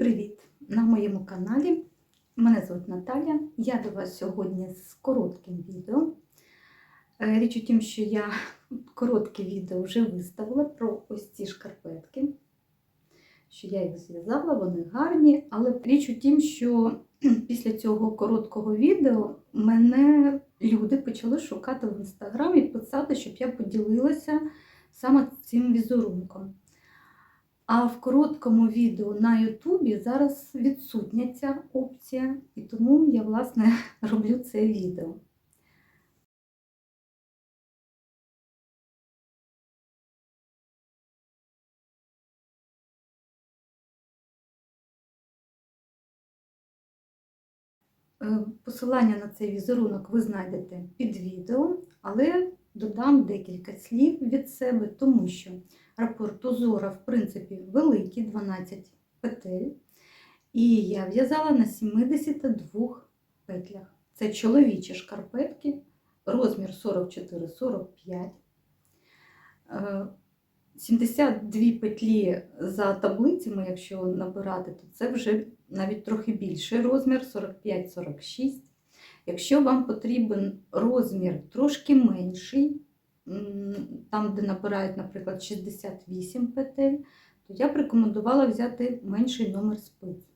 привіт! На моєму каналі. Мене звуть Наталя. Я до вас сьогодні з коротким відео. Е, Річ у тім, що я коротке відео вже виставила про ось ці шкарпетки, що я їх зв'язала, вони гарні, але річ у тім, що після цього короткого відео мене люди почали шукати в інстаграмі, писати, щоб я поділилася саме цим візерунком. А в короткому відео на Ютубі зараз відсутня ця опція, і тому я, власне, роблю це відео. Е, Посилання на цей візерунок ви знайдете під відео, але додам декілька слів від себе, тому що рапорт узора, в принципі, великий, 12 петель. І я в'язала на 72 петлях. Це чоловічі шкарпетки, розмір 44-45. Е, 72 петлі за таблицями, якщо набирати, то це вже навіть трохи більший розмір 45-46. Якщо вам потрібен розмір трошки менший, там, де набирають, наприклад, 68 петель, то я б рекомендувала взяти менший номер спиць.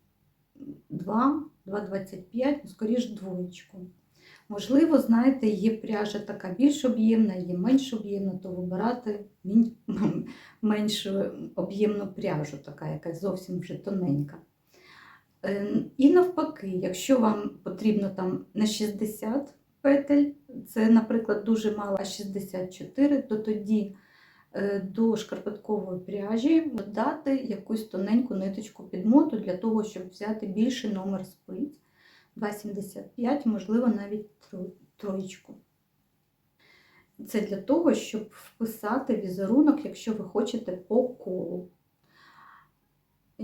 2, 2,25, ну, скоріш двоєчку. Можливо, знаєте, є пряжа така більш об'ємна, є менш об'ємна, то вибирати меншу об'ємну пряжу, така якась зовсім вже тоненька. Е, І навпаки, якщо вам потрібно там на 60 петель, це, наприклад, дуже мало а 64, то тоді е, до шкарпеткової пряжі додати якусь тоненьку ниточку підмоту для того, щоб взяти більший номер спиць. 2,75, можливо, навіть троєчку. Це для того, щоб вписати візерунок, якщо ви хочете по колу.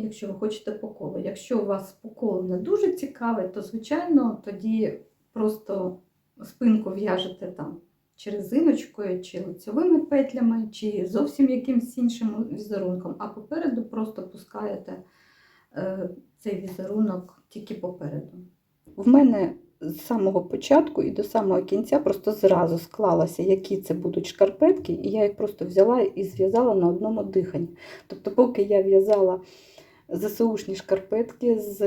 Якщо ви хочете по колу. Якщо у вас по колу не дуже цікаве, то, звичайно, тоді просто спинку в'яжете там чи резиночкою, чи лицьовими петлями, чи зовсім якимсь іншим візерунком, а попереду просто пускаєте е, цей візерунок тільки попереду. В мене з самого початку і до самого кінця просто зразу склалося, які це будуть шкарпетки, і я їх просто взяла і зв'язала на одному диханні. Тобто, поки я в'язала ЗСУшні шкарпетки, з,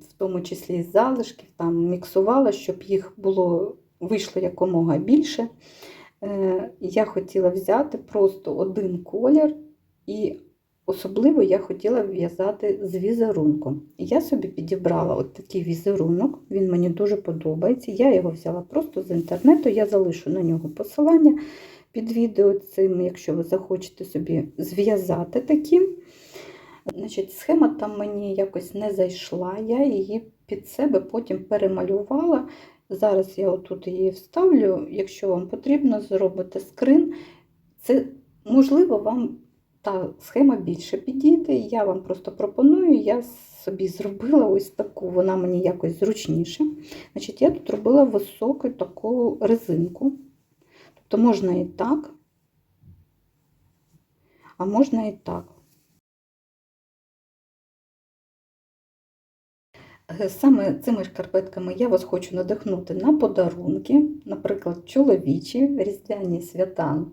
в тому числі з залишків, там міксувала, щоб їх було вийшло якомога більше. Е, Я хотіла взяти просто один колір і Особливо я хотіла в'язати з візерунком. Я собі підібрала от такий візерунок, він мені дуже подобається. Я його взяла просто з інтернету, я залишу на нього посилання під відео цим, якщо ви захочете собі зв'язати таким. Значить, Схема там мені якось не зайшла, я її під себе потім перемалювала. Зараз я отут її вставлю, якщо вам потрібно, зробите скрин. Це можливо вам та схема більше підійде. Я вам просто пропоную, я собі зробила ось таку, вона мені якось зручніше. Значить, Я тут робила високу таку резинку. Тобто можна і так, а можна і так. Саме цими шкарпетками я вас хочу надихнути на подарунки, наприклад, чоловічі, різдвяні свята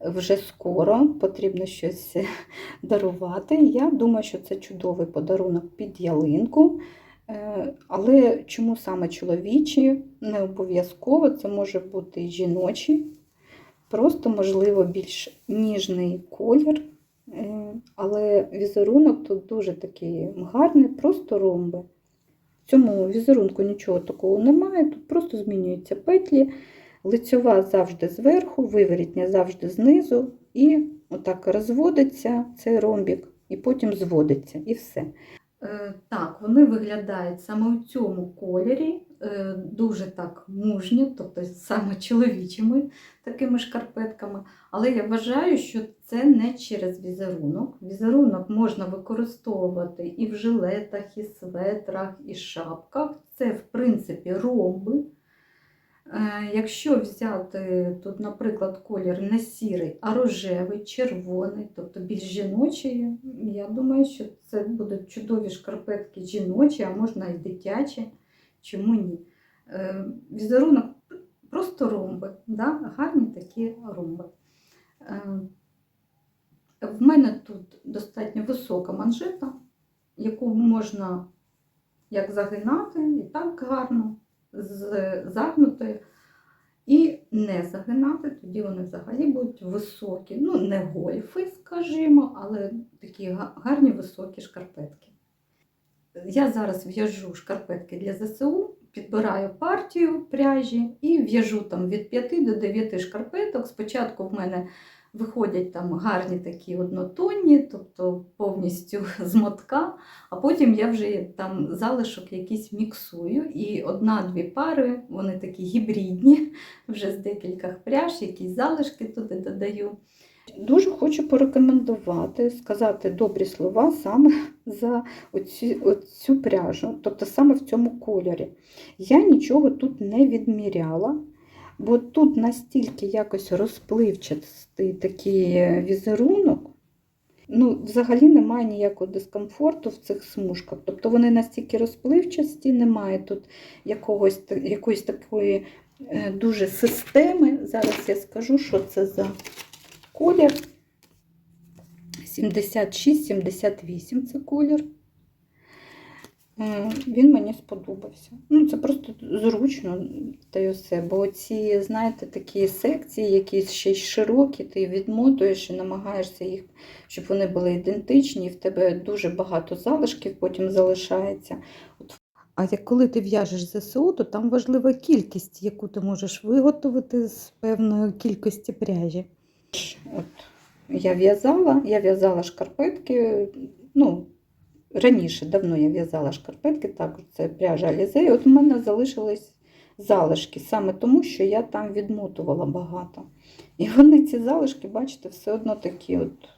вже скоро потрібно щось дарувати. Я думаю, що це чудовий подарунок під ялинку. Е, Але чому саме чоловічі? Не обов'язково, це може бути і жіночі, просто, можливо, більш ніжний колір. Е, Але візерунок тут дуже такий гарний, просто ромби. В цьому візерунку нічого такого немає, тут просто змінюються петлі. Лицьова завжди зверху, виворітня завжди знизу, і отак розводиться цей ромбік, і потім зводиться, і все. Е, так, вони виглядають саме у цьому кольорі, дуже так мужньо, тобто саме чоловічими такими шкарпетками. Але я вважаю, що це не через візерунок. Візерунок можна використовувати і в жилетах, і светрах, і шапках. Це, в принципі, ромби. Е, Якщо взяти тут, наприклад, колір не сірий, а рожевий, червоний, тобто більш жіночий, я думаю, що це будуть чудові шкарпетки жіночі, а можна і дитячі. Чому ні? Е, Візерунок просто ромби, да? гарні такі ромби. Е, В мене тут достатньо висока манжета, яку можна як загинати, і так гарно, з загнутою, і не загинати, тоді вони взагалі будуть високі. Ну, не гольфи, скажімо, але такі гарні високі шкарпетки. Я зараз в'яжу шкарпетки для ЗСУ, підбираю партію пряжі і в'яжу там від 5 до 9 шкарпеток. Спочатку в мене виходять там гарні такі однотонні, тобто повністю з мотка, а потім я вже там залишок якийсь міксую. І одна-дві пари, вони такі гібридні, вже з декількох пряж, якісь залишки туди додаю. Дуже хочу порекомендувати, сказати добрі слова саме за оцю, оцю пряжу, тобто саме в цьому кольорі. Я нічого тут не відміряла, бо тут настільки якось розпливчастий такий візерунок. Ну, взагалі немає ніякого дискомфорту в цих смужках. Тобто вони настільки розпливчасті, немає тут якогось, якоїсь такої е, дуже системи. Зараз я скажу, що це за колір. 76-78 це колір. Е, Він мені сподобався. Ну, це просто зручно та й все. Бо ці, знаєте, такі секції, які ще й широкі, ти відмотуєш і намагаєшся їх, щоб вони були ідентичні, і в тебе дуже багато залишків потім залишається. От. А як коли ти в'яжеш ЗСУ, то там важлива кількість, яку ти можеш виготовити з певної кількості пряжі. От. Я в'язала, я в'язала шкарпетки, ну, Раніше давно я в'язала шкарпетки, також це пряжа і от в мене залишились залишки, саме тому, що я там відмотувала багато. І вони ці залишки, бачите, все одно такі. от.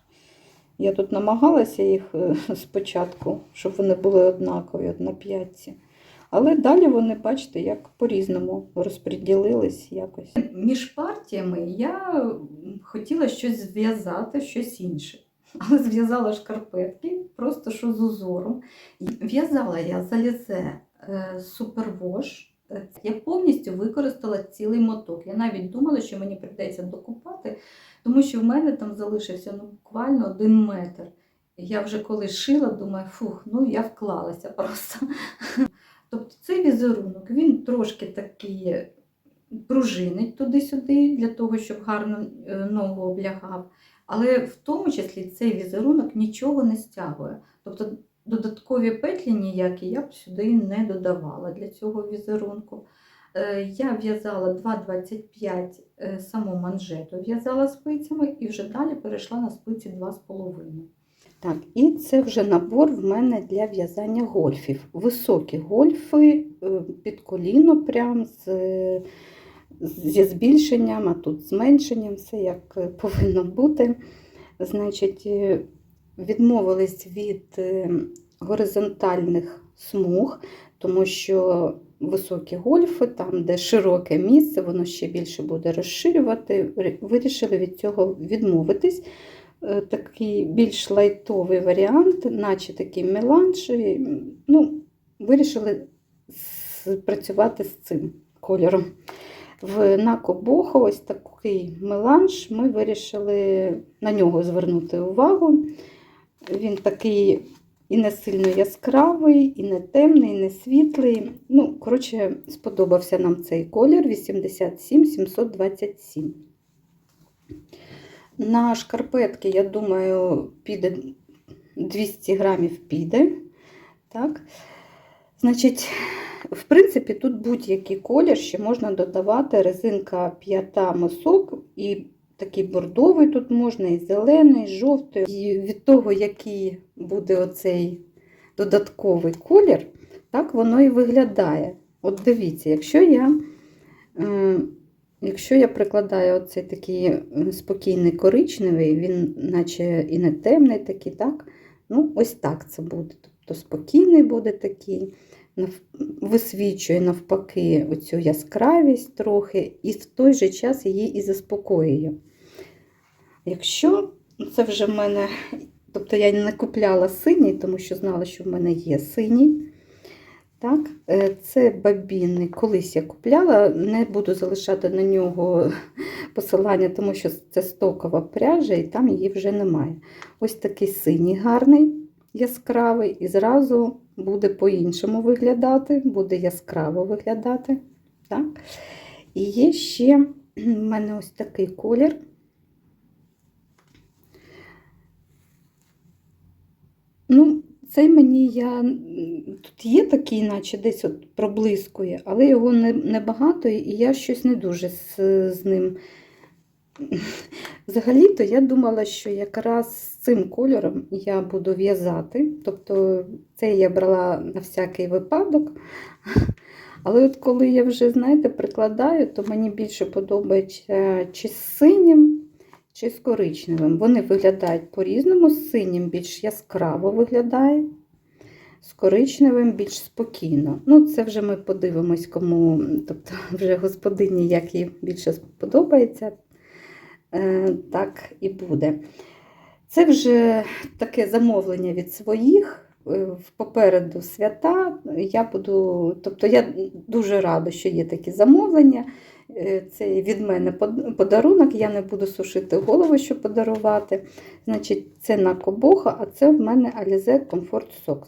Я тут намагалася їх е, спочатку, щоб вони були однакові от на п'ятці. Але далі вони, бачите, як по-різному розподілились якось. Між партіями я хотіла щось зв'язати, щось інше. Але зв'язала шкарпетки, просто що з узором. В'язала я залізе супервош. Е, Я повністю використала цілий моток. Я навіть думала, що мені прийдеться докупати, тому що в мене там залишився ну, буквально один метр. Я вже коли шила, думаю, фух, ну я вклалася просто. Тобто цей візерунок, він трошки такий пружинить туди-сюди, для того, щоб гарно е, ногу облягав. Але в тому числі цей візерунок нічого не стягує. Тобто додаткові петлі ніякі я б сюди не додавала для цього візерунку. Е, Я в'язала 2,25 е, саму манжету, в'язала спицями і вже далі перейшла на спиці 2,5. Так, і це вже набор в мене для в'язання гольфів. Високі гольфи е, під коліно, прям з, зі збільшенням, а тут зменшенням, все як е, повинно бути. Значить, е, відмовились від горизонтальних смуг, тому що високі гольфи, там, де широке місце, воно ще більше буде розширювати. Вирішили від цього відмовитись. Е, Такий більш лайтовий варіант, наче такий меланж. Ну, вирішили працювати з цим кольором. В Нако Бохо ось такий меланж. Ми вирішили на нього звернути увагу. Він такий і не сильно яскравий, і не темний, і не світлий. Ну, коротше, сподобався нам цей колір 87 727. На шкарпетки, я думаю, піде 200 грамів піде. Так. Значить, в принципі, тут будь-який колір ще можна додавати. Резинка п'ята мисок і такий бордовий тут можна, і зелений, і жовтий. І від того, який буде оцей додатковий колір, так воно і виглядає. От дивіться, якщо я, е, якщо я прикладаю оцей такий е, спокійний коричневий, він наче і не темний такий, так? Ну, ось так це буде. Тобто спокійний буде такий, висвічує навпаки оцю яскравість трохи, і в той же час її і заспокоює. Якщо це вже в мене, тобто я не купляла синій, тому що знала, що в мене є синій. Так, е, це бабінний. Колись я купляла, не буду залишати на нього посилання, тому що це стокова пряжа і там її вже немає. Ось такий синій гарний, яскравий, і зразу буде по-іншому виглядати, буде яскраво виглядати. Так. І є ще в мене ось такий колір. Ну, цей мені я. Тут є такий, наче десь от проблискує, але його не, небагато, і я щось не дуже з, з ним. Взагалі-то я думала, що якраз з цим кольором я буду в'язати. Тобто цей я брала на всякий випадок. Але от коли я вже, знаєте, прикладаю, то мені більше подобається чи з синім, чи з коричневим. Вони виглядають по-різному. З синім більш яскраво виглядає, з коричневим більш спокійно. Ну, це вже ми подивимось, кому, тобто вже господині, як їй більше сподобається, Е, так і буде. Це вже таке замовлення від своїх. Е, Попереду свята. Я буду, тобто я дуже рада, що є такі замовлення. Е, Це від мене подарунок, я не буду сушити голову, щоб подарувати. Значить, це на Кобоха, а це в мене Alize Comfort Socks.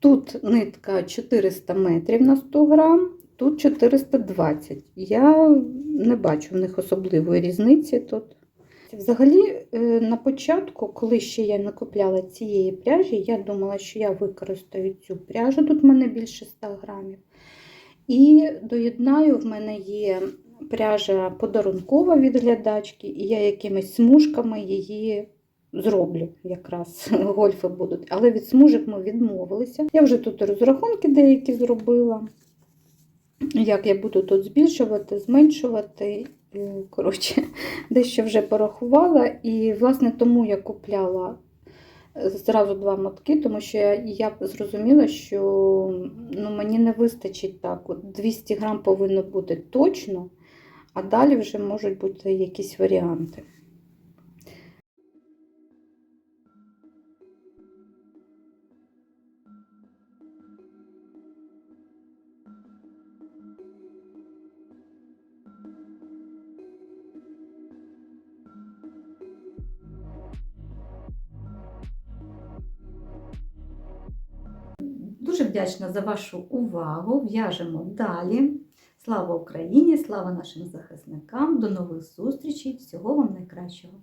Тут нитка 400 метрів на 100 грам, тут 420. Я не бачу в них особливої різниці тут. Взагалі, е, на початку, коли ще я не купляла цієї пряжі, я думала, що я використаю цю пряжу, тут в мене більше 100 грамів. І доєднаю, в мене є пряжа подарункова від глядачки, і я якимись смужками її зроблю, якраз гольфи будуть. Але від смужок ми відмовилися. Я вже тут розрахунки деякі зробила. Як я буду тут збільшувати, зменшувати. Коротше, дещо вже порахувала. І, власне, тому я купляла е, зразу два мотки, тому що я, я зрозуміла, що ну, мені не вистачить так. От 200 грам повинно бути точно, а далі вже можуть бути якісь варіанти. Дуже вдячна за вашу увагу. В'яжемо далі. Слава Україні! Слава нашим захисникам! До нових зустрічей! Всього вам найкращого!